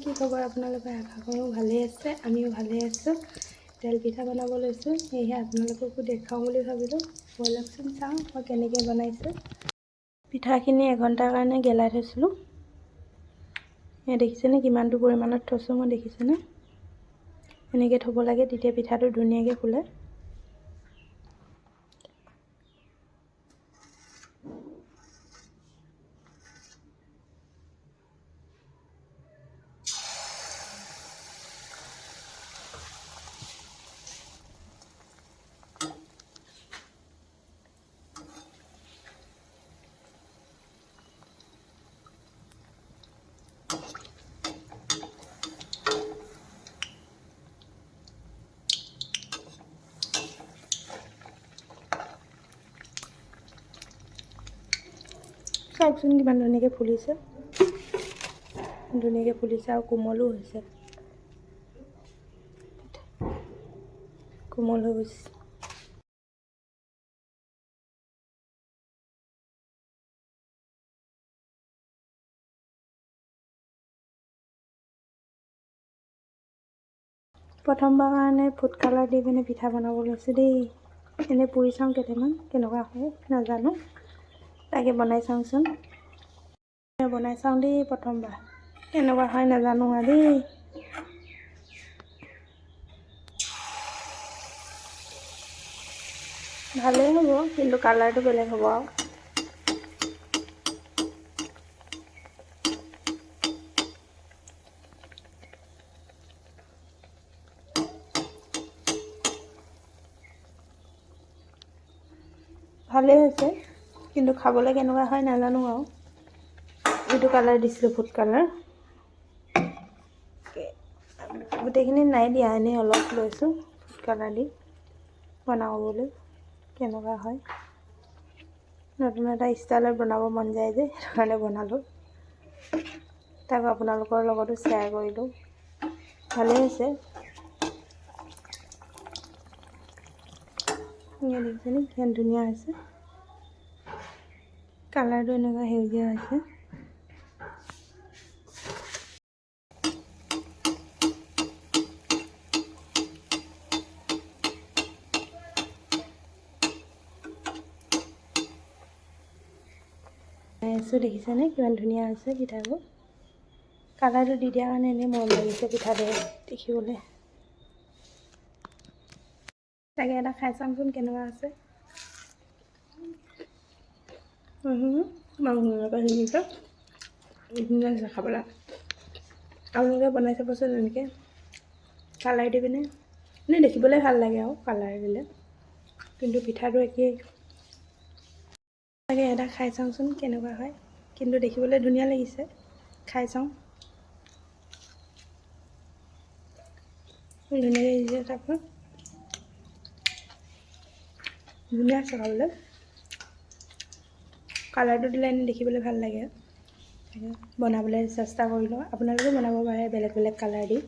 কি খবৰ? আপোনালোকে আশা কৰোঁ ভালেই আছে? আমিও ভালেই আছোঁ। তেল পিঠা বনাব লৈছোঁ। সেয়েহে আপোনালোককো দেখাওঁ বুলি ভাবিলোঁ। ব'লকচোন চাওঁ মই কেনেকৈ বনাইছোঁ। পিঠাখিনি এঘণ্টাৰ কাৰণে গেলাই থৈছিলোঁ। এয়া দেখিছেনে? কিমানটো পৰিমাণত থৈছোঁ মই দেখিছেনে? এনেকৈ থ'ব লাগে তেতিয়া পিঠাটো ধুনীয়াকৈ ফুলে। চাওকচোন কিমান ধুনীয়াকৈ ফুলিছে। ধুনীয়াকৈ ফুলিছে আৰু কোমলো হৈছে। কোমল হৈ গৈছে। প্ৰথমবাৰ কাৰণে ফুড কালাৰ দি পিনে পিঠা বনাব লৈছোঁ দেই। এনেই পুৰি চাওঁ কেইটামান কেনেকুৱা হয় নাজানো। তাকে বনাই চাওঁচোন। বনাই চাওঁ দেই প্ৰথমবাৰ। কেনেকুৱা হয় নাজানো আৰু দেই। ভালেই হ'ব, কিন্তু কালাৰটো বেলেগ হ'ব আৰু। ভালেই হৈছে। কিন্তু খাবলৈ কেনেকুৱা হয় নাজানো আৰু। এইটো কালাৰ দিছিলোঁ ফুড কালাৰ গোটেইখিনি নাই দিয়া, এনেই অলপ লৈছোঁ ফুড কালাৰ দি। বনাবলৈ কেনেকুৱা হয়। নতুন এটা ষ্টাইলত বনাব মন যায় যে, সেইটো কাৰণে বনালোঁ। তাকো আপোনালোকৰ লগতো শ্বেয়াৰ কৰিলোঁ। ভালেই হৈছে। দেখিছেনে কিমান ধুনীয়া হৈছে। কালাৰটো এনেকুৱা সেউজীয়া হৈছে। দেখিছেনে? কিমান ধুনীয়া হৈছে পিঠাবোৰ কালাৰটো দি দিয়াৰ কাৰণে এনেই মৰম লাগিছে পিঠাটো দেখিবলৈ। তাকে এটা খাই চাওঁচোন কেনেকুৱা আছে। ধুনীয়াকৈ সিজিছে ধুনীয়া হৈছে খাবলৈ আপোনালোকে বনাই চাবচোন এনেকৈ কালাৰ দি পিনে এনেই দেখিবলৈ ভালো লাগে আৰু কালাৰ দিলে কিন্তু পিঠাটো একেই তাকে এটা খাই চাওঁচোন কেনেকুৱা হয় কিন্তু দেখিবলৈ ধুনীয়া লাগিছে খাই চাওঁ ধুনীয়াকৈ সিজিছে চাওকচোন ধুনীয়া আছে কালাৰটো দিলে এনেই দেখিবলৈ ভাল লাগে। বনাবলৈ চেষ্টা কৰিলোঁ আপোনালোকেও বনাব পাৰে বেলেগ বেলেগ কালাৰ দি।